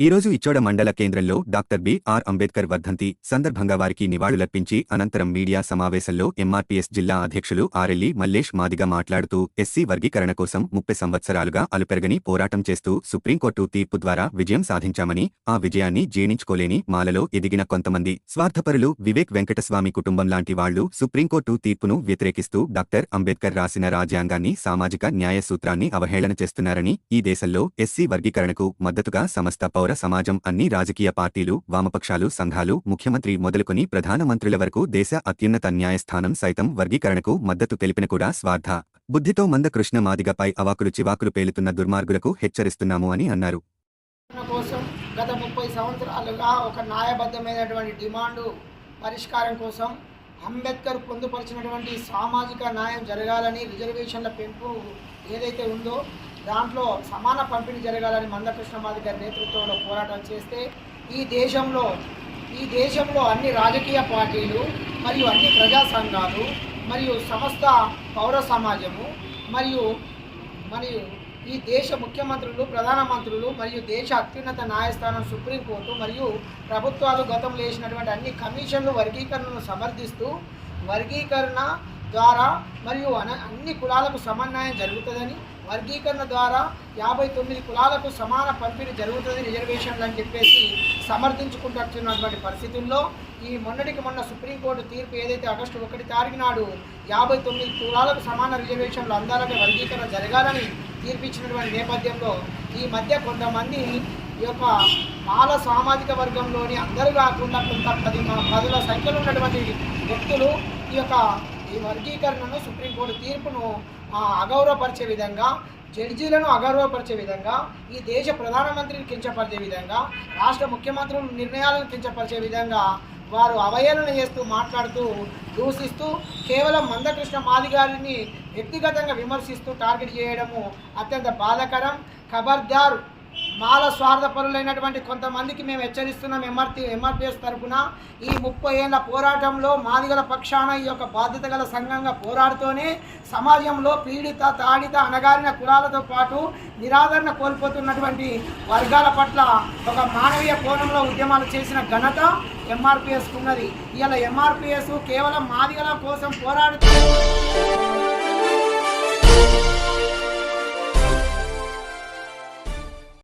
ఈరోజు ఇచ్చోడ మండల కేంద్రంలో డాక్టర్ బిఆర్ అంబేద్కర్ వర్ధంతి సందర్భంగా వారికి నివాళులర్పించి అనంతరం మీడియా సమావేశంలో ఎంఆర్పీఎస్ జిల్లా అధ్యక్షులు ఆరెల్లి మల్లేష్ మాదిగ మాట్లాడుతూ ఎస్సీ వర్గీకరణ కోసం ముప్పై సంవత్సరాలుగా అలుపెరగని పోరాటం చేస్తూ సుప్రీంకోర్టు తీర్పు ద్వారా విజయం సాధించామని ఆ విజయాన్ని జీర్ణించుకోలేని మాలలో ఎదిగిన కొంతమంది స్వార్థపరులు వివేక్ వెంకటస్వామి కుటుంబం లాంటి వాళ్ళు సుప్రీంకోర్టు తీర్పును వ్యతిరేకిస్తూ డాక్టర్ అంబేద్కర్ రాసిన రాజ్యాంగాన్ని సామాజిక న్యాయ సూత్రాన్ని అవహేళన చేస్తున్నారని ఈ దేశంలో ఎస్సీ వర్గీకరణకు మద్దతుగా సమస్త పౌర సమాజం అన్ని రాజకీయ పార్టీలు వామపక్షాలు సంఘాలు ముఖ్యమంత్రి మొదలుకొని ప్రధానమంత్రుల వరకు దేశ అత్యున్నత న్యాయస్థానం సైతం వర్గీకరణకు మద్దతు తెలిపిన కూడా స్వార్థ. బుద్ధితో మంద కృష్ణ మాదిగపై అవాకులు చివాకులు పేలుతున్న దుర్మార్గులకు హెచ్చరిస్తున్నాము అని అన్నారు. పరిష్కారం కోసం గత ముప్పై సంవత్సరాలుగా ఒక న్యాయబద్ధమైనటువంటి డిమాండు పరిష్కారం కోసం అంబేద్కర్ పొందుపరిచినటువంటి సామాజిక న్యాయం జరగాలని రిజర్వేషన్ల పెంపు ఏదైతే ఉందో దాంట్లో సమాన పంపిణీ జరగాలని మందకృష్ణ మాది గారి నేతృత్వంలో పోరాటం చేస్తే ఈ దేశంలో ఈ దేశంలో అన్ని రాజకీయ పార్టీలు మరియు అన్ని ప్రజా సంఘాలు మరియు సమస్త పౌర సమాజము మరియు మరియు ఈ దేశ ముఖ్యమంత్రులు ప్రధానమంత్రులు మరియు దేశ అత్యున్నత న్యాయస్థానం సుప్రీంకోర్టు మరియు ప్రభుత్వాలు గతంలో వేసినటువంటి అన్ని కమిషన్లు వర్గీకరణను సమర్థిస్తూ వర్గీకరణ ద్వారా మరియు అన్ని కులాలకు సమన్వయం జరుగుతుందని వర్గీకరణ ద్వారా యాభై తొమ్మిది కులాలకు సమాన పంపిణీ జరుగుతుంది రిజర్వేషన్లు అని చెప్పేసి సమర్థించుకుంటున్నటువంటి పరిస్థితుల్లో ఈ మొన్నటికి మొన్న సుప్రీంకోర్టు తీర్పు ఏదైతే ఆగస్టు ఒకటి తారీఖు నాడు యాభై తొమ్మిది కులాలకు సమాన రిజర్వేషన్లు అందాలంటే వర్గీకరణ జరగాలని తీర్పిచ్చినటువంటి నేపథ్యంలో ఈ మధ్య కొంతమంది ఈ యొక్క బాల సామాజిక వర్గంలోని అందరూ కాకుండా కొంత పది పదుల సంఖ్యలో ఉన్నటువంటి వ్యక్తులు ఈ యొక్క ఈ వర్గీకరణను సుప్రీంకోర్టు తీర్పును అగౌరవపరిచే విధంగా జడ్జీలను అగౌరవపరిచే విధంగా ఈ దేశ ప్రధానమంత్రిని కించపరిచే విధంగా రాష్ట్ర ముఖ్యమంత్రుల నిర్ణయాలను కించపరిచే విధంగా వారు అవహేళన చేస్తూ మాట్లాడుతూ దూషిస్తూ కేవలం మందకృష్ణ మాదిగారిని వ్యక్తిగతంగా విమర్శిస్తూ టార్గెట్ చేయడము అత్యంత బాధాకరం. ఖబర్దార్ మాల స్వార్థపరులైనటువంటి కొంతమందికి మేము హెచ్చరిస్తున్నాం ఎంఆర్టీ ఎంఆర్పిఎస్ తరఫున ఈ ముప్పై ఏళ్ళ పోరాటంలో మాదిగల పక్షాన ఈ యొక్క బాధ్యత గల సంఘంగా పోరాడుతూనే సమాజంలో పీడిత తాడిత అణగారిన కులాలతో పాటు నిరాదరణ కోల్పోతున్నటువంటి వర్గాల పట్ల ఒక మానవీయ కోణంలో ఉద్యమాలు చేసిన ఘనత ఎంఆర్పిఎస్కు ఉన్నది ఇలా ఎంఆర్పిఎస్ కేవలం మాదిగల కోసం పోరాడుతూ